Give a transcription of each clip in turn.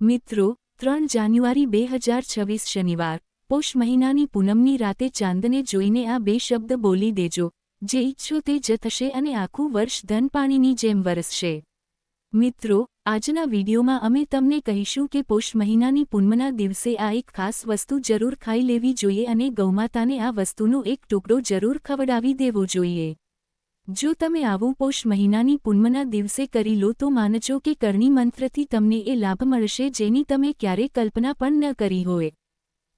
મિત્રો, ત્રણ જાન્યુઆરી બે હજાર છવ્વીસ શનિવાર, પોષ મહિનાની પૂનમની રાતે ચાંદને જોઈને આ બે શબ્દ બોલી દેજો. જે ઈચ્છો તે જ થશે અને આખું વર્ષ ધન પાણીની જેમ વરસશે. મિત્રો, આજના વિડીયોમાં અમે તમને કહીશું કે પોષ મહિનાની પૂનમના દિવસે આ એક ખાસ વસ્તુ જરૂર ખાઈ લેવી જોઈએ અને ગૌમાતાને આ વસ્તુનો એક ટુકડો જરૂર ખવડાવી દેવો જોઈએ. જો તમે આવું પોષ મહિનાની પૂનમના દિવસે કરી લો તો માનજો કે કરણી મંત્રથી તમને એ લાભ મળશે જેની તમે ક્યારે કલ્પના પણ ન કરી હોય.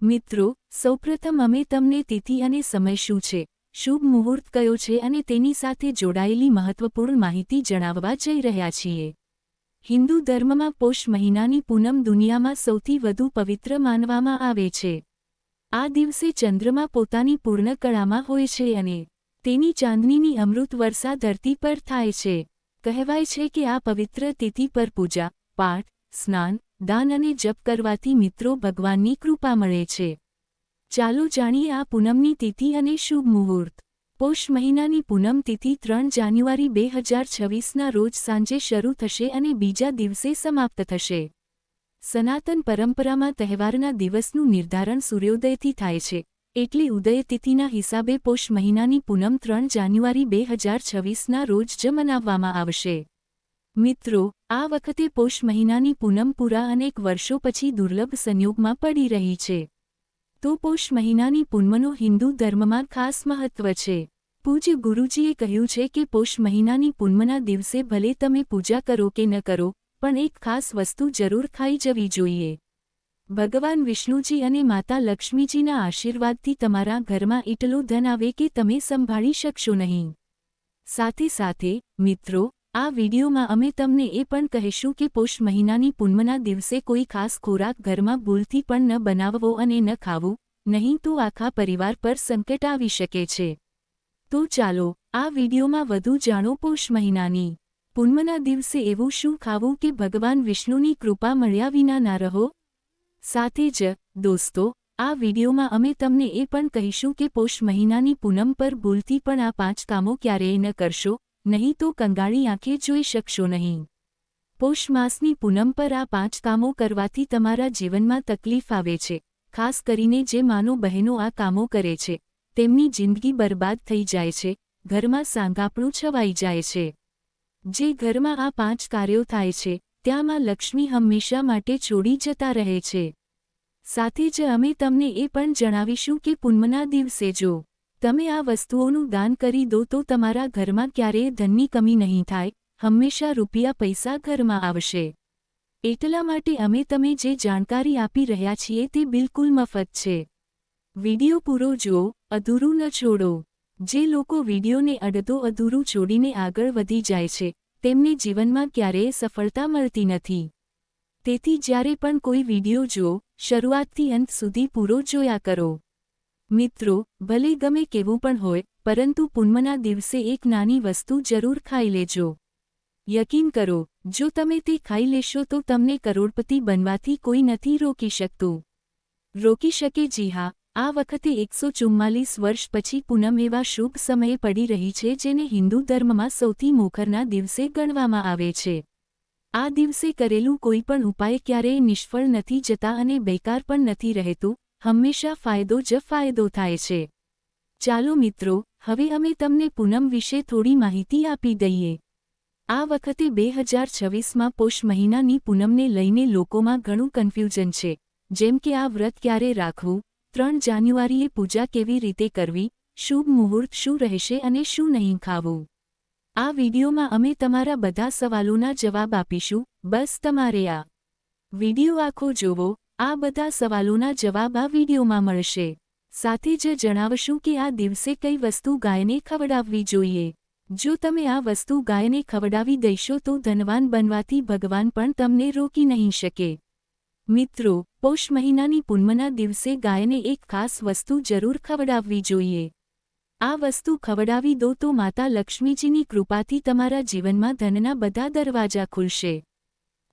મિત્રો, સૌપ્રથમ અમે તમને તિથિ અને સમય શું છે, શુભ મુહૂર્ત કયો છે અને તેની સાથે જોડાયેલી મહત્વપૂર્ણ માહિતી જણાવવા જઈ રહ્યા છીએ. હિન્દુ ધર્મમાં પોષ મહિનાની પૂનમ દુનિયામાં સૌથી વધુ પવિત્ર માનવામાં આવે છે. આ દિવસે ચંદ્રમા પોતાની પૂર્ણ કળામાં હોય છે અને તેની ચાંદનીની અમૃત વર્ષા ધરતી પર થાય છે. કહેવાય છે કે આ પવિત્ર તિથિ પર પૂજા, પાઠ, સ્નાન, દાન અને જપ કરવાથી મિત્રો ભગવાનની કૃપા મળે છે. ચાલો જાણીએ આ પૂનમની તિથિ અને શુભ મુહૂર્ત. પોષ મહિનાની પૂનમ તિથિ ત્રણ જાન્યુઆરી બે હજાર છવ્વીસના રોજ સાંજે શરૂ થશે અને બીજા દિવસે સમાપ્ત થશે. સનાતન પરંપરામાં તહેવારના દિવસનું નિર્ધારણ સૂર્યોદયથી થાય છે. એટલી ઉદયતિથિના હિસાબે પોષ મહિનાની પૂનમ ત્રણ જાન્યુઆરી બે હજાર છવ્વીસના રોજ જ મનાવવામાં આવશે. મિત્રો, આ વખતે પોષ મહિનાની પૂનમ પૂરા અનેક વર્ષો પછી દુર્લભ સંયોગમાં પડી રહી છે. તો પોષ મહિનાની પૂનમનો હિન્દુ ધર્મમાં ખાસ મહત્વ છે. પૂજ્ય ગુરુજીએ કહ્યું છે કે પોષ મહિનાની પૂનમના દિવસે ભલે તમે પૂજા કરો કે ન કરો, પણ એક ખાસ વસ્તુ જરૂર ખાઈ જવી જોઈએ. ભગવાન વિષ્ણુજી અને માતા લક્ષ્મીજીના આશીર્વાદથી તમારા ઘરમાં એટલું ધન આવે કે તમે સંભાળી શકશો નહીં. સાથે સાથે, મિત્રો, આ વિડીયોમાં અમે તમને એ પણ કહીશું કે પોષ મહિનાની પૂનમના દિવસે કોઈ ખાસ ખોરાક ઘરમાં ભૂલથી પણ ન બનાવવો અને ન ખાવું, નહીં તો આખા પરિવાર પર સંકટ આવી શકે છે. તો ચાલો, આ વિડીયોમાં વધુ જાણો પોષ મહિનાની પૂનમના દિવસે એવું શું ખાવું કે ભગવાન વિષ્ણુની કૃપા મળ્યા વિના ના રહો? સાથે જ, દોસ્તો, આ વિડીયોમાં અમે તમને એ પણ કહીશું કે પોષ મહિનાની પૂનમ પર ભૂલથી પણ આ પાંચ કામો ક્યારેય ન કરશો, નહીં તો કંગાળી આંખે જોઈ શકશો નહીં. પોષ માસની પૂનમ પર આ પાંચ કામો કરવાથી તમારા જીવનમાં તકલીફ આવે છે, ખાસ કરીને જે માનો બહેનો આ કામો કરે છે, તેમની જિંદગી બરબાદ થઈ જાય છે, ઘરમાં સાંગાપણું છવાઈ જાય છે. જે ઘરમાં આ પાંચ કાર્યો થાય છે ત્યાંમાં લક્ષ્મી હંમેશા માટે છોડી જતા રહે છે. સાથે જ અમે તમને એ પણ જણાવીશું કે પૂનમના દિવસે જો તમે આ વસ્તુઓનું દાન કરી દો તો તમારા ઘરમાં ક્યારેય ધનની કમી નહીં થાય, હંમેશા રૂપિયા પૈસા ઘરમાં આવશે. એટલા માટે અમે તમે જે જાણકારી આપી રહ્યા છીએ તે બિલકુલ મફત છે. વિડિયો પૂરો જુઓ, અધૂરું ન છોડો. જે લોકો વિડીયોને અડધો અધૂરું છોડીને આગળ વધી જાય છે તેમને જીવનમાં ક્યારેય સફળતા મળતી નથી. તેથી જ્યારે પણ કોઈ વિડિયો જુઓ, શરૂઆતથી અંત સુધી પૂરો જોયા કરો. મિત્રો, ભલે ગમે કેવું પણ હોય, પરંતુ પૂનમના દિવસે એક નાની વસ્તુ જરૂર ખાઈ લેજો. યકીન કરો, જો તમે તે ખાઈ લેશો તો તમને કરોડપતિ બનવાથી કોઈ નથી રોકી શકતું. રોકી શકે, જી હા આ વખતે એકસો ચુમ્માલીસ વર્ષ પછી પૂનમ એવા શુભ સમયે પડી રહી છે જેને હિન્દુ ધર્મમાં સૌથી મોખરના દિવસે ગણવામાં આવે છે. આ દિવસે કરેલું કોઈ પણ ઉપાય ક્યારેય નિષ્ફળ નથી જતા અને બેકાર પણ નથી રહેતું, હંમેશા ફાયદો જ ફાયદો થાય છે. ચાલો મિત્રો, હવે અમે તમને પૂનમ વિશે થોડી માહિતી આપી દઈએ. આ વખતે બે હજાર છવ્વીસમાં પોષ મહિનાની પૂનમને લઈને લોકોમાં ઘણું કન્ફ્યુઝન છે. જેમ કે આ વ્રત ક્યારે રાખવું ત્રણ જાન્યુઆરીએ પૂજા કેવી રીતે કરવી, શુભ મુહૂર્ત શું રહેશે અને શું નહીં ખાવું? આ વિડીયોમાં અમે તમારા બધા સવાલોના જવાબ આપીશું, બસ તમારે આ વીડિયો આખો જોવો, આ બધા સવાલોના જવાબ આ વિડીયોમાં મળશે. સાથે જ જણાવશું કે આ દિવસે કઈ વસ્તુ ગાયને ખવડાવવી જોઈએ. જો તમે આ વસ્તુ ગાયને ખવડાવી દઈશો તો ધનવાન બનવાથી ભગવાન પણ તમને રોકી નહીં શકે. મિત્રો, પૌષ મહિનાની પૂનમના દિવસે ગાયને એક ખાસ વસ્તુ જરૂર ખવડાવવી જોઈએ. આ વસ્તુ ખવડાવી દો તો માતા લક્ષ્મીજીની કૃપાથી તમારા જીવનમાં ધનના બધા દરવાજા ખુલશે.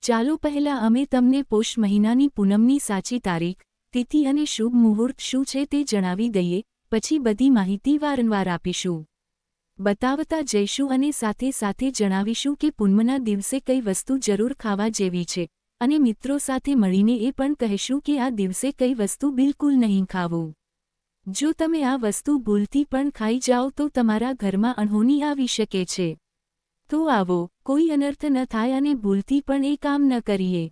ચાલો પહેલા અમે તમને પોષ મહિનાની પૂનમની સાચી તારીખ, તિથિ અને શુભ મુહૂર્ત શું છે તે જણાવી દઈએ, પછી બધી માહિતી વારંવાર આપીશું. બતાવતા જઈશું અને સાથે સાથે જણાવીશું કે પૂનમના દિવસે કઈ વસ્તુ જરૂર ખાવા જેવી છે. અને મિત્રો સાથે મળીને એ પણ કહેશું કે આ દિવસે કઈ વસ્તુ બિલકુલ નહીં ખાવું. જો તમે આ વસ્તુ ભૂલથી પણ ખાઈ જાઓ તો તમારા ઘરમાં અણહોની આવી શકે છે. તો આવો, કોઈ અનર્થ ન થાય અને ભૂલથી પણ એ કામ ન કરીએ.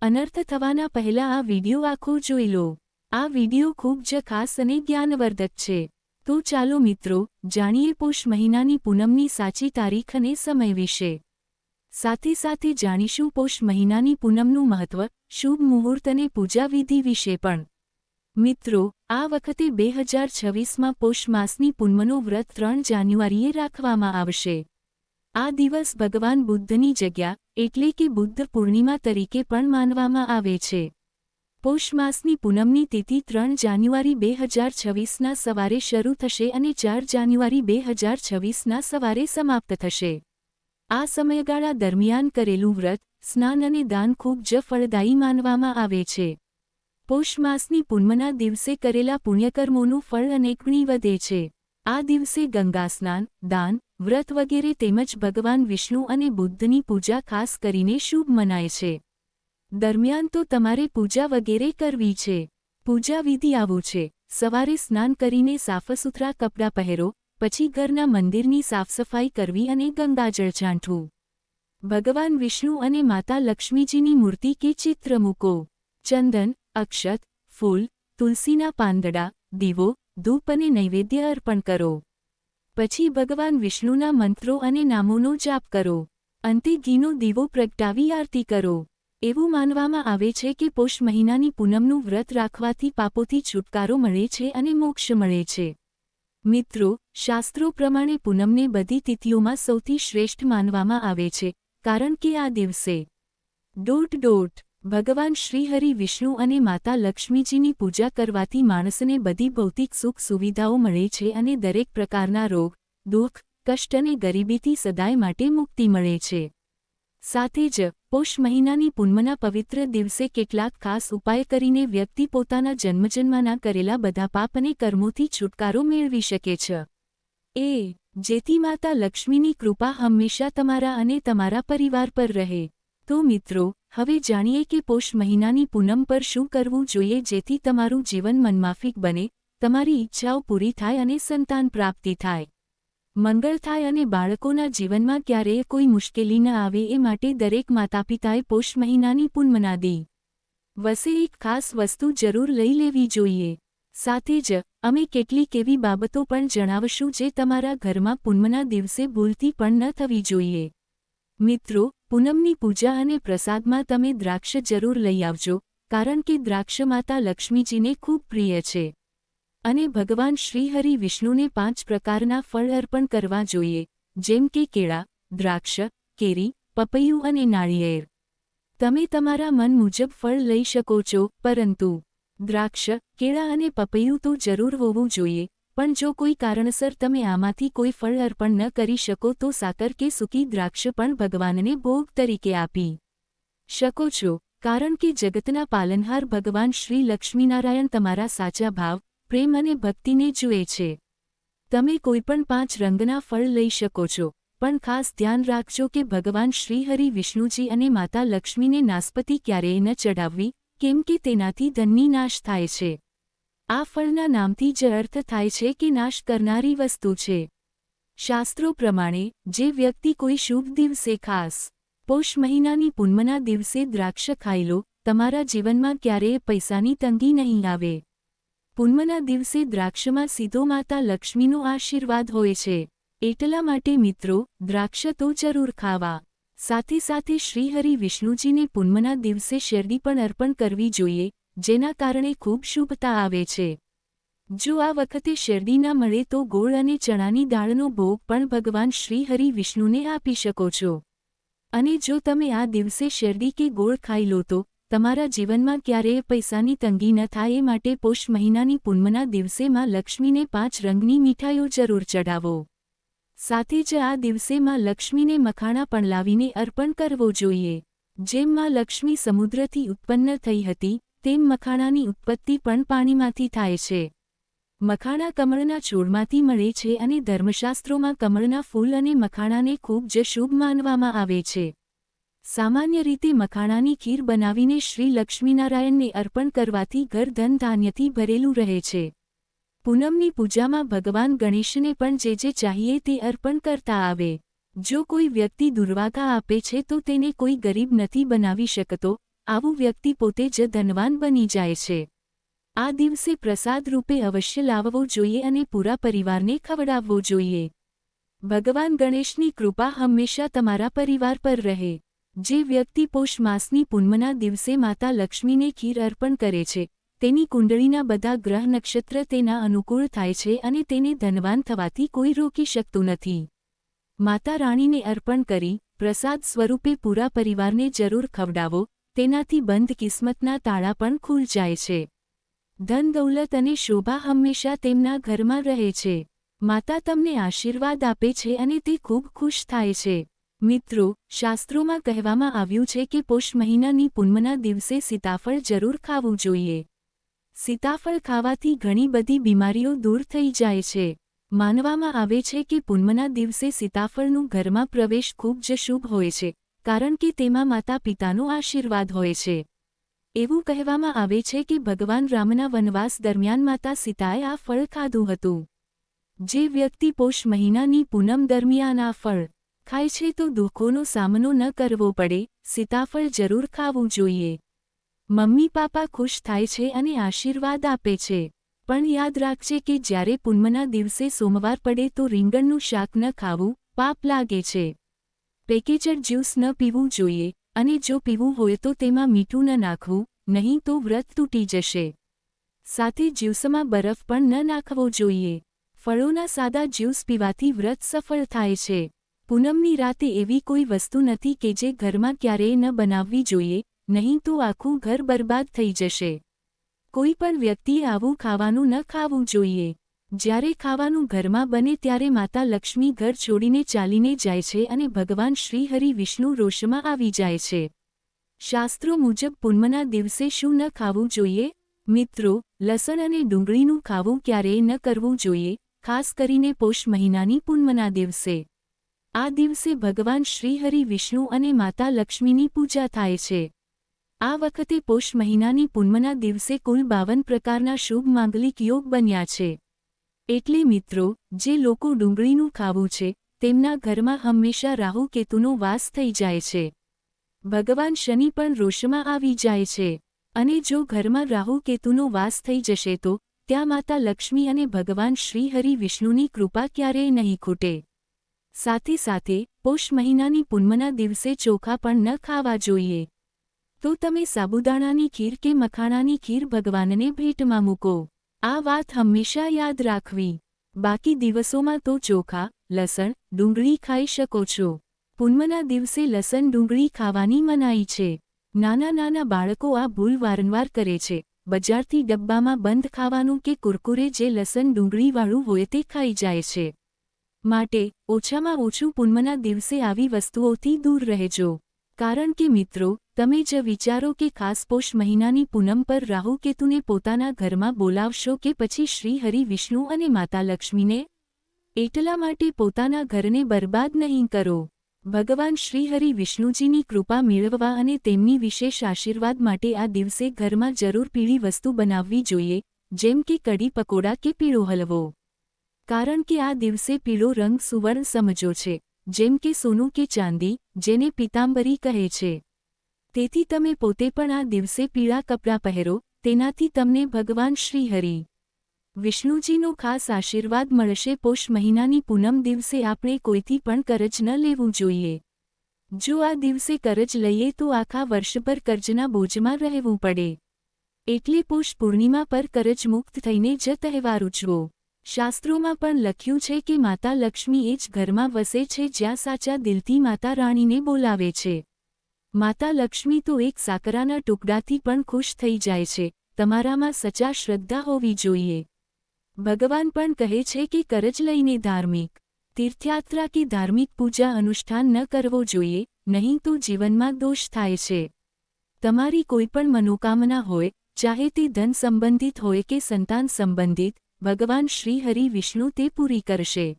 અનર્થ થવાના પહેલા આ વિડિયો આખો જોઈ લો. આ વીડિયો ખૂબ જ ખાસ અને જ્ઞાનવર્ધક છે. તો ચાલો મિત્રો, જાણીએ પોષ મહિનાની પૂનમની સાચી તારીખ અને સમય વિશે. સાથે સાથે જાણીશું પોષ મહિનાની પૂનમનું મહત્વ, શુભ મુહૂર્ત અને પૂજાવિધિ વિશે પણ. મિત્રો, આ વખતે બે હજાર છવ્વીસમાં પોષ માસની પૂનમનો વ્રત ત્રણ જાન્યુઆરીએ રાખવામાં આવશે. આ દિવસ ભગવાન બુદ્ધની જગ્યા, એટલે કે બુદ્ધ પૂર્ણિમા તરીકે પણ માનવામાં આવે છે. પોષ માસની પૂનમની તિથિ ત્રણ જાન્યુઆરી બે હજાર છવ્વીસના સવારે શરૂ થશે અને ચાર જાન્યુઆરી બે હજાર છવ્વીસના સવારે સમાપ્ત થશે. આ સમયગાળા દરમિયાન કરેલું વ્રત, સ્નાન અને દાન ખૂબ જ ફળદાયી માનવામાં આવે છે. પોષ માસની પૂનમના દિવસે કરેલા પુણ્યકર્મોનું ફળ અનેકણી વધે છે. આ દિવસે ગંગા સ્નાન, દાન, વ્રત વગેરે તેમજ ભગવાન વિષ્ણુ અને બુદ્ધની પૂજા ખાસ કરીને શુભ મનાય છે. દરમિયાન તો તમારે પૂજા વગેરે કરવી છે. પૂજા વિધિ આવું છે. સવારે સ્નાન કરીને સાફસૂથરા કપડાં પહેરો પછી ઘરના મંદિરની સાફસફાઈ કરવી અને ગંગાજળ છાંટવું. ભગવાન વિષ્ણુ અને માતા લક્ષ્મીજીની મૂર્તિ કે ચિત્ર મૂકો. ચંદન, અક્ષત, ફૂલ, તુલસીના પાંદડા, દીવો, ધૂપ અને નૈવેદ્ય અર્પણ કરો. પછી ભગવાન વિષ્ણુના મંત્રો અને નામોનો જાપ કરો. અંતે ઘીનો દીવો પ્રગટાવી આરતી કરો. એવું માનવામાં આવે છે કે પોષ મહિનાની પૂનમનું વ્રત રાખવાથી પાપોથી છુટકારો મળે છે અને મોક્ષ મળે છે. મિત્રો, શાસ્ત્રો પ્રમાણે પૂનમને બધી તિથિઓમાં સૌથી શ્રેષ્ઠ માનવામાં આવે છે, કારણ કે આ દિવસે ડોટ ડોટ ભગવાન શ્રીહરિ વિષ્ણુ અને માતા લક્ષ્મીજીની પૂજા કરવાથી માણસને બધી ભૌતિક સુખ સુવિધાઓ મળે છે અને દરેક પ્રકારના રોગ, દુઃખ, કષ્ટ અને ગરીબીથી સદાય માટે મુક્તિ મળે છે. સાથે જ પોષ મહિનાની પૂનમના પવિત્ર દિવસે કેટલાક ખાસ ઉપાય કરીને વ્યક્તિ પોતાના જન્મજન્મના કરેલા બધા પાપ અને કર્મોથી છુટકારો મેળવી શકે છે. એ, જેથી માતા લક્ષ્મીની કૃપા હંમેશા તમારા અને તમારા પરિવાર પર રહે. તો મિત્રો, હવે જાણીએ કે પોષ મહિનાની પૂનમ પર શું કરવું જોઈએ જેથી તમારું જીવન મનમાફિક બને, તમારી ઈચ્છાઓ પૂરી થાય અને સંતાન પ્રાપ્તિ થાય. મંગળ થાય અને બાળકોના જીવનમાં ક્યારેય કોઈ મુશ્કેલી ન આવે એ માટે દરેક માતાપિતાએ પોષ મહિનાની પૂનમના દે. વસે એક ખાસ વસ્તુ જરૂર લઈ લેવી જોઈએ. સાથે જ, અમે કેટલીક એવી બાબતો પણ જણાવશું જે તમારા ઘરમાં પૂનમના દિવસે ભૂલથી પણ ન થવી જોઈએ. મિત્રો, પૂનમની પૂજા અને પ્રસાદમાં તમે દ્રાક્ષ જરૂર લઈ આવજો, કારણ કે દ્રાક્ષ માતા લક્ષ્મીજીને ખૂબ પ્રિય છે. અને ભગવાન શ્રીહરિ વિષ્ણુને પાંચ પ્રકારના ફળ અર્પણ કરવા જોઈએ, જેમ કે કેળા, દ્રાક્ષ, કેરી, પપૈયું અને નાળિયેર. તમે તમારા મન મુજબ ફળ લઈ શકો છો, પરંતુ દ્રાક્ષ, કેળા અને પપૈયું તો જરૂર હોવું જોઈએ, પણ જો કોઈ કારણસર તમે આમાંથી કોઈ ફળ અર્પણ ન કરી શકો તો સાકર કે સૂકી દ્રાક્ષ પણ ભગવાનને ભોગ તરીકે આપી શકો છો, કારણ કે જગતના પાલનહાર ભગવાન શ્રી લક્ષ્મીનારાયણ તમારા સાચા ભાવ પ્રેમ અને ભક્તિને જુએ છે. તમે કોઈપણ પાંચ રંગના ફળ લઈ શકો છો, પણ ખાસ ધ્યાન રાખજો કે ભગવાન શ્રીહરિ, વિષ્ણુજી અને માતા લક્ષ્મીને નાસ્પતિ ક્યારેય ન ચડાવવી કેમ કે તેનાથી ધનની નાશ થાય છે. આ ફળના નામથી જ અર્થ થાય છે કે નાશ કરનારી વસ્તુ છે. શાસ્ત્રો પ્રમાણે, જે વ્યક્તિ કોઈ શુભ દિવસે ખાસ, પોષ મહિનાની પૂનમના દિવસે દ્રાક્ષ ખાઈ લો, તમારા જીવનમાં ક્યારેય પૈસાની તંગી નહીં આવે. પૂનમના દિવસે દ્રાક્ષમાં સીધો માતા લક્ષ્મીનો આશીર્વાદ હોય છે. એટલા માટે મિત્રો, દ્રાક્ષ તો જરૂર ખાવા. સાથે સાથે શ્રીહરિ વિષ્ણુજીને પૂનમના દિવસે શેરડી પણ અર્પણ કરવી જોઈએ, જેના કારણે ખૂબ શુભતા આવે છે. જો આ વખતે શેરડી ના મળે તો ગોળ અને ચણાની દાળનો ભોગ પણ ભગવાન શ્રીહરિ વિષ્ણુને આપી શકો છો. અને જો તમે આ દિવસે શેરડી કે ગોળ ખાઈ લો તો તમારા જીવનમાં ક્યારેય પૈસાની તંગી ન થાય એ માટે પોષ મહિનાની પૂનમના દિવસેમાં લક્ષ્મીને પાંચ રંગની મીઠાઈઓ જરૂર ચઢાવો. સાથે જ આ દિવસેમાં લક્ષ્મીને મખાણા પણ લાવીને અર્પણ કરવો જોઈએ. જેમ માં લક્ષ્મી સમુદ્રથી ઉત્પન્ન થઈ હતી, તેમ મખાણાની ઉત્પત્તિ પણ પાણીમાંથી થાય છે. મખાણા કમળના છોડમાંથી મળે છે અને ધર્મશાસ્ત્રોમાં કમળના ફૂલ અને મખાણાને ખૂબ જ શુભ માનવામાં આવે છે. સામાન્ય રીતે મખાણાની ખીર બનાવીને શ્રી લક્ષ્મીનારાયણને અર્પણ કરવાથી ઘર ધન ધાન્યથી ભરેલું રહે છે. પૂનમની પૂજામાં ભગવાન ગણેશને પણ જે જે ચાહીએ તે અર્પણ કરતા આવે. જો કોઈ વ્યક્તિ દુર્વાગા આપે છે તો તેને કોઈ ગરીબ નથી બનાવી શકતો, આવું વ્યક્તિ પોતે જ ધનવાન બની જાય છે. આ દિવસે પ્રસાદ રૂપે અવશ્ય લાવવો જોઈએ અને પૂરા પરિવારને ખવડાવવો જોઈએ. ભગવાન ગણેશની કૃપા હંમેશા તમારા પરિવાર પર રહે. જે વ્યક્તિ પોષ માસની પૂનમના દિવસે માતા લક્ષ્મીને ખીર અર્પણ કરે છે, તેની કુંડળીના બધા ગ્રહ નક્ષત્ર તેના અનુકૂળ થાય છે અને તેને ધનવાન થવાથી કોઈ રોકી શકતું નથી. માતા રાણીને અર્પણ કરી, પ્રસાદ સ્વરૂપે પૂરા પરિવારને જરૂર ખવડાવો, તેનાથી બંધ કિસ્મતના તાળા પણ ખુલ જાય છે. ધન દૌલત અને શોભા હંમેશા તેમના ઘરમાં રહે છે. માતા તમને આશીર્વાદ આપે છે અને તે ખૂબ ખુશ થાય છે. મિત્રો, શાસ્ત્રોમાં કહેવામાં આવ્યું છે કે પોષ મહિનાની પૂનમના દિવસે સીતાફળ જરૂર ખાવું જોઈએ. સીતાફળ ખાવાથી ઘણી બધી બીમારીઓ દૂર થઈ જાય છે. માનવામાં આવે છે કે પૂનમના દિવસે સીતાફળનું ઘરમાં પ્રવેશ ખૂબ જ શુભ હોય છે, કારણ કે તેમાં માતા પિતાનો આશીર્વાદ હોય છે. એવું કહેવામાં આવે છે કે ભગવાન રામના વનવાસ દરમિયાન માતા સીતાએ આ ફળ ખાધું હતું. જે વ્યક્તિ પોષ મહિનાની પૂનમ દરમિયાન આ ફળ ખાય છે તો દુઃખોનો સામનો ન કરવો પડે, સીતાફળ જરૂર ખાવું જોઈએ. મમ્મી પાપા ખુશ થાય છે અને આશીર્વાદ આપે છે. પણ યાદ રાખજે કે જ્યારે પૂનમના દિવસે સોમવાર પડે તો રીંગણનું શાક ન ખાવું, પાપ લાગે છે. પેકેજડ જ્યુસ ન પીવું જોઈએ, અને જો પીવું હોય તો તેમાં મીઠું ન નાખવું, નહીં તો વ્રત તૂટી જશે. સાથે જ્યુસમાં બરફ પણ ન નાખવો જોઈએ. ફળોના સાદા જ્યુસ પીવાથી વ્રત સફળ થાય છે. પૂનમની રાતે એવી કોઈ વસ્તુ નથી કે જે ઘરમાં ક્યારેય ન બનાવવી જોઈએ, નહીં તો આખું ઘર બરબાદ થઈ જશે. કોઈ પણ વ્યક્તિએ આવું ખાવાનું ન ખાવું જોઈએ. જ્યારે ખાવાનું ઘરમાં બને ત્યારે માતા લક્ષ્મી ઘર છોડીને ચાલીને જાય છે અને ભગવાન શ્રીહરિ વિષ્ણુ રોષમાં આવી જાય છે. શાસ્ત્રો મુજબ પૂનમના દિવસે શું ન ખાવું જોઈએ? મિત્રો, લસણ અને ડુંગળીનું ખાવું ક્યારેય ન કરવું જોઈએ, ખાસ કરીને પોષ મહિનાની પૂનમના દિવસે. આ દિવસે ભગવાન શ્રીહરિ, વિષ્ણુ અને માતા લક્ષ્મીની પૂજા થાય છે. આ વખતે પોષ મહિનાની પૂનમના દિવસે કુલ બાવન પ્રકારના શુભ માંગલિક યોગ બન્યા છે. એટલે મિત્રો, જે લોકો ડુંગળીનું ખાવું છે, તેમના ઘરમાં હંમેશા રાહુ કેતુનો વાસ થઈ જાય છે. ભગવાન શનિ પણ રોષમાં આવી જાય છે. અને જો ઘરમાં રાહુ કેતુનો વાસ થઈ જશે તો, ત્યાં માતા લક્ષ્મી અને ભગવાન શ્રીહરિ, વિષ્ણુની કૃપા ક્યારેય નહીં ખૂટે. સાથે સાથે પોષ મહિનાની પૂનમના દિવસે ચોખા પણ ન ખાવા જોઈએ. તો તમે સાબુદાણાની ખીર કે મખાણાની ખીર ભગવાનને ભેટમાં મૂકો. આ વાત હંમેશા યાદ રાખવી. બાકી દિવસોમાં તો ચોખા, લસણ, ડુંગળી ખાઈ શકો છો. પૂનમના દિવસે લસણ, ડુંગળી ખાવાની મનાઈ છે. નાના નાના બાળકો આ ભૂલ વારંવાર કરે છે. બજારથી ડબ્બામાં બંધ ખાવાનું કે કુરકુરે જે લસણ, ડુંગળીવાળું હોય તે ખાઈ જાય છે. માટે ઓછામાં ઓછું પૂનમના દિવસે આવી વસ્તુઓથી દૂર રહેજો. કારણ કે મિત્રો, તમે જ વિચારો કે ખાસ પોષ મહિનાની પૂનમ પર રાહુ કેતુને પોતાના ઘરમાં બોલાવશો કે પછી શ્રી હરિ વિષ્ણુ અને માતા લક્ષ્મીને? એટલા માટે પોતાના ઘરને બરબાદ નહીં કરો. ભગવાન શ્રીહરિ વિષ્ણુજીની કૃપા મેળવવા અને તેમની વિશેષ આશીર્વાદ માટે આ દિવસે ઘરમાં જરૂર પીળી વસ્તુ બનાવવી જોઈએ, જેમ કે કઢી પકોડા કે પીળો હલવો. કારણ કે આ દિવસે પીળો રંગ સુવર્ણ સમજો છે, જેમ કે સોનું કે ચાંદી, જેને પિતાંબરી કહે છે. તેથી તમે પોતે પણ આ દિવસે પીળા કપડાં પહેરો, તેનાથી તમને ભગવાન શ્રીહરિ વિષ્ણુજીનો ખાસ આશીર્વાદ મળશે. પોષ મહિનાની પૂનમ દિવસે આપણે કોઈથી પણ કરજ ન લેવું જોઈએ. જો આ દિવસે કરજ લઈએ તો આખા વર્ષભર કરજના બોજમાં રહેવું પડે. એટલે પોષ પૂર્ણિમા પર કરજ મુક્ત થઈને જ તહેવાર ઉજવો. શાસ્ત્રોમાં પણ લખ્યું છે કે માતા લક્ષ્મી એ જ ઘરમાં વસે છે જ્યાં સાચા દિલથી માતા રાણીને બોલાવે છે. માતા લક્ષ્મી તો એક સાકરાના ટુકડાથી પણ ખુશ થઈ જાય છે. તમારામાં સચા શ્રદ્ધા હોવી જોઈએ. ભગવાન પણ કહે છે કે કરજ લઈને ધાર્મિક તીર્થયાત્રા કે ધાર્મિક પૂજા અનુષ્ઠાન ન કરવો જોઈએ, નહીં તો જીવનમાં દોષ થાય છે. તમારી કોઈપણ મનોકામના હોય, ચાહે તે ધન સંબંધિત હોય કે સંતાન સંબંધિત ભગવાન શ્રીહરિ વિષ્ણુ તે પૂરી કરશે.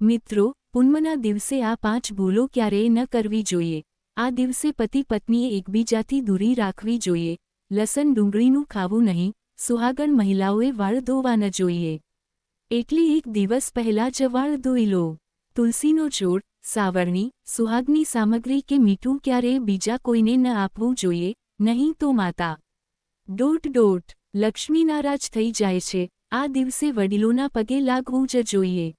મિત્રો, પૂનમના દિવસે આ પાંચ ભૂલો ક્યારેય ન કરવી જોઈએ. આ દિવસે પતિ પત્નીએ એકબીજાથી દૂરી રાખવી જોઈએ. લસણ ડુંગળીનું ખાવું નહીં, સુહાગણ મહિલાઓએ વાળ ધોવા ન જોઈએ. એટલે એક દિવસ પહેલા જ વાળ ધોઈ લો. તુલસીનો છોડ, સાવરણી, સુહાગની સામગ્રી કે મીઠું ક્યારેય બીજા કોઈને ન આપવું જોઈએ, નહીં તો માતા. ડોટ ડોટ લક્ષ્મી નારાજ થઈ જાય છે. આ દિવસે વડીલોના પગે લાગવું જ જોઈએ.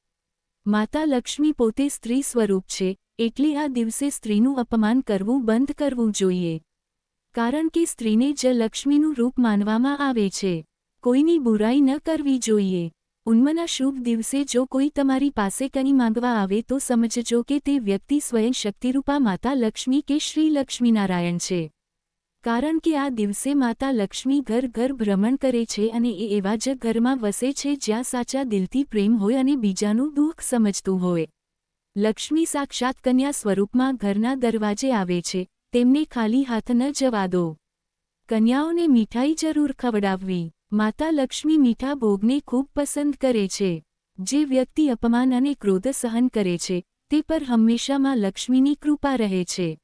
માતા લક્ષ્મી પોતે સ્ત્રી સ્વરૂપ છે, એટલે આ દિવસે સ્ત્રીનું અપમાન કરવું બંધ કરવું જોઈએ. કારણ કે સ્ત્રીને જ લક્ષ્મીનું રૂપ માનવામાં આવે છે. કોઈની બુરાઈ ન કરવી જોઈએ. ઉન્મના શુભ દિવસે જો કોઈ તમારી પાસે કંઈ માંગવા આવે તો સમજજો કે તે વ્યક્તિ સ્વયં શક્તિરૂપા માતા લક્ષ્મી કે શ્રી લક્ષ્મીનારાયણ છે. કારણ કે આ દિવસે માતા લક્ષ્મી ઘર ઘર ભ્રમણ કરે છે અને એ એવા જ ઘરમાં વસે છે જ્યાં સાચા દિલથી પ્રેમ હોય અને બીજાનું દુઃખ સમજતું હોય. લક્ષ્મી સાક્ષાત કન્યા સ્વરૂપમાં ઘરના દરવાજે આવે છે. તેમને ખાલી હાથ ન જવા દો. કન્યાઓને મીઠાઈ જરૂર ખવડાવવી. માતા લક્ષ્મી મીઠા ભોગને ખૂબ પસંદ કરે છે. જે વ્યક્તિ અપમાન અને ક્રોધ સહન કરે છે, તે પર હંમેશામાં લક્ષ્મીની કૃપા રહે છે.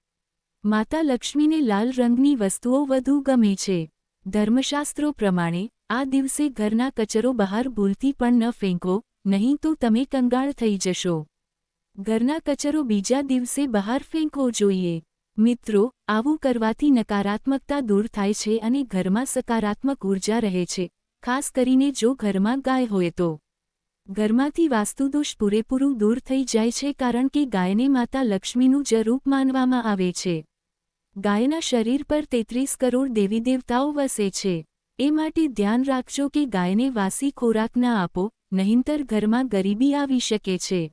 માતા લક્ષ્મીને લાલ રંગની વસ્તુઓ વધુ ગમે છે. ધર્મશાસ્ત્રો પ્રમાણે, આ દિવસે ઘરના કચરો બહાર ભૂલથી પણ ન ફેંકો, નહીં તો તમે કંગાળ થઈ જશો. ઘરના કચરો બીજા દિવસે બહાર ફેંકવો જોઈએ. મિત્રો, આવું કરવાથી નકારાત્મકતા દૂર થાય છે અને ઘરમાં સકારાત્મક ઊર્જા રહે છે, ખાસ કરીને જો ઘરમાં ગાય હોય તો. ઘરમાંથી વાસ્તુદોષ પૂરેપૂરું દૂર થઈ જાય છે કારણ કે ગાયને માતા લક્ષ્મીનું જ રૂપ માનવામાં આવે છે. ગાયના શરીર પર તેત્રીસ કરોડ દેવી દેવતાઓ વસે છે. એ માટે ધ્યાન રાખજો કે ગાયને વાસી ખોરાક ના આપો, નહીંતર ઘરમાં ગરીબી આવી શકે છે.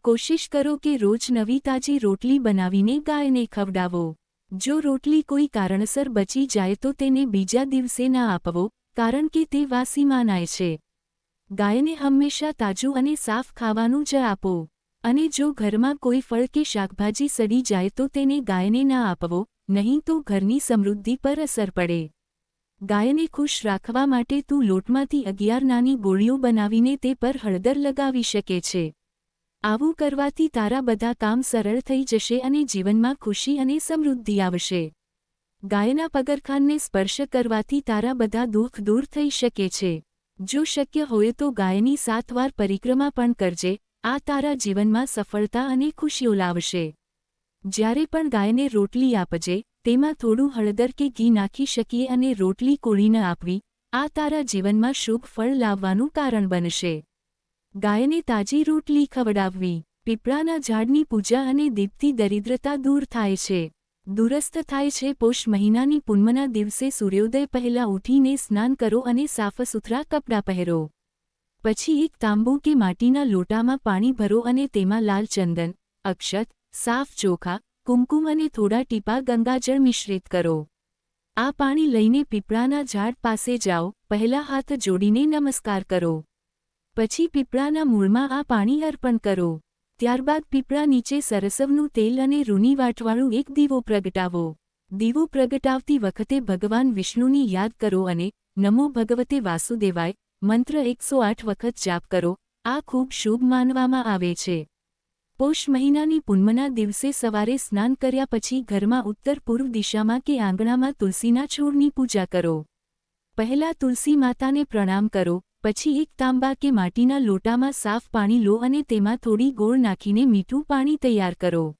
કોશિશ કરો કે રોજ નવી તાજી રોટલી બનાવીને ગાયને ખવડાવો. જો રોટલી કોઈ કારણસર બચી જાય તો તેને બીજા દિવસે ના આપવો, કારણ કે તે વાસી માનાય છે. ગાયને હંમેશા તાજું અને સાફ ખાવાનું જ આપો. અને જો ઘરમાં કોઈ ફળ કે શાકભાજી સડી જાય તો તેને ગાયને ના આપવો, નહીં તો ઘરની સમૃદ્ધિ પર અસર પડે. ગાયને ખુશ રાખવા માટે તું લોટમાંથી અગિયાર નાની ગોળીઓ બનાવીને તે પર હળદર લગાવી શકે છે. આવું કરવાથી તારા બધા કામ સરળ થઈ જશે અને જીવનમાં ખુશી અને સમૃદ્ધિ આવશે. ગાયના પગરખાનને સ્પર્શ કરવાથી તારા બધા દુઃખ દૂર થઈ શકે છે. જો શક્ય હોય તો ગાયની સાત વાર પરિક્રમા પણ કરજે આ તારા જીવનમાં સફળતા અને ખુશીઓ લાવશે. જ્યારે પણ ગાયને રોટલી આપજે, તેમાં થોડું હળદર કે ઘી નાખી શકીએ અને રોટલી કોળીને આપવી, આ તારા જીવનમાં શુભ ફળ લાવવાનું કારણ બનશે. ગાયને તાજી રોટલી ખવડાવવી, પીપળાના ઝાડની પૂજા અને દીપથી દરિદ્રતા દૂર થાય છે. દૂરસ્થ થાય છે પોષ મહિનાની પૂનમના દિવસે સૂર્યોદય પહેલાં ઉઠીને સ્નાન કરો અને સાફસૂથરા કપડાં પહેરો. પછી એક તાંબુ કે માટીના લોટામાં પાણી ભરો અને તેમાં લાલ ચંદન, અક્ષત, સાફ ચોખા, કુમકુમ અને થોડા ટીપા ગંગાજળ મિશ્રિત કરો. આ પાણી લઈને પીપળાના ઝાડ પાસે જાઓ, પહેલા હાથ જોડીને નમસ્કાર કરો. પછી પીપળાના મૂળમાં આ પાણી અર્પણ કરો. ત્યારબાદ પીપળા નીચે સરસવનું તેલ અને રૂની વાટવાળું એક દીવો પ્રગટાવો. દીવો પ્રગટાવતી વખતે ભગવાન વિષ્ણુની યાદ કરો અને નમો ભગવતે વાસુદેવાય મંત્ર એકસો આઠ વખત જાપ કરો. આ ખૂબ શુભ માનવામાં આવે છે. પોષ મહિનાની પૂનમના દિવસે સવારે સ્નાન કર્યા પછી ઘરમાં ઉત્તર પૂર્વ દિશામાં કે આંગણામાં તુલસીના છોડની પૂજા કરો. પહેલા તુલસી માતાને પ્રણામ કરો, પછી એક તાંબા કે માટીના લોટામાં સાફ પાણી લો અને તેમાં થોડી ગોળ નાખીને મીઠું પાણી તૈયાર કરો.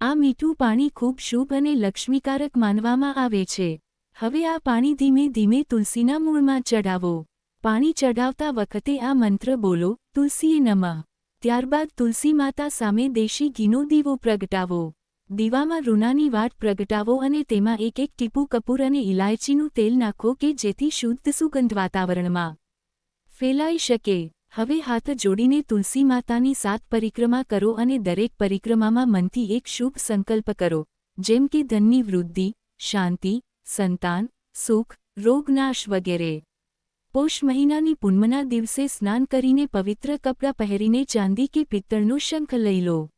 આ મીઠું પાણી ખૂબ શુભ અને લક્ષ્મીકારક માનવામાં આવે છે. હવે આ પાણી ધીમે ધીમે તુલસીના મૂળમાં ચઢાવો. પાણી ચઢાવતા વખતે આ મંત્ર બોલો, તુલસીએ નમઃ. ત્યારબાદ તુલસી માતા સામે દેશી ઘીનો દીવો પ્રગટાવો. દીવામાં રૂનાની વાટ પ્રગટાવો અને તેમાં એક એક ટીપું કપૂર અને ઇલાયચીનું તેલ નાખો કે જેથી શુદ્ધ સુગંધ વાતાવરણમાં ફેલાઈ શકે. હવે હાથ જોડીને તુલસી માતાની સાત પરિક્રમા કરો અને દરેક પરિક્રમામાં મનથી એક શુભ સંકલ્પ કરો. જેમ કે ધનની વૃદ્ધિ, શાંતિ, સંતાન, સુખ, રોગનાશ વગેરે. પોષ મહિનાની પૂનમના દિવસે સ્નાન કરીને પવિત્ર કપડાં પહેરીને ચાંદી કે પિત્તળનો શંખ લઈ લો.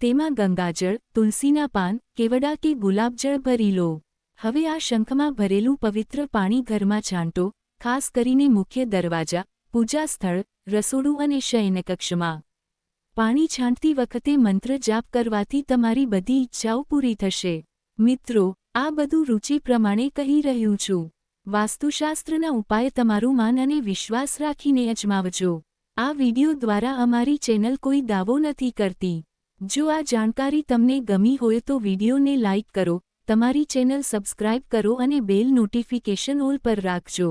તેમાં ગંગાજળ, તુલસીના પાન, કેવડા કે ગુલાબજળ ભરી લો. હવે આ શંખમાં ભરેલું પવિત્ર પાણી ઘરમાં છાંટો, ખાસ કરીને મુખ્ય દરવાજા, પૂજા સ્થળ, રસોડું અને શયનકક્ષમાં. પાણી છાંટતી વખતે મંત્ર જાપ કરવાથી તમારી બધી ઈચ્છાઓ પૂરી થશે. મિત્રો, આ બધું રુચિ પ્રમાણે કહી રહ્યું છું. વાસ્તુશાસ્ત્રના ઉપાય તમારું માન અને વિશ્વાસ રાખીને અજમાવજો. આ વિડિયો દ્વારા અમારી ચેનલ કોઈ દાવો નથી કરતી. જો આ જાણકારી તમને ગમી હોય તો વિડિયોને લાઇક કરો, તમારી ચેનલ સબસ્ક્રાઇબ કરો અને બેલ નોટિફિકેશન ઓલ પર રાખજો.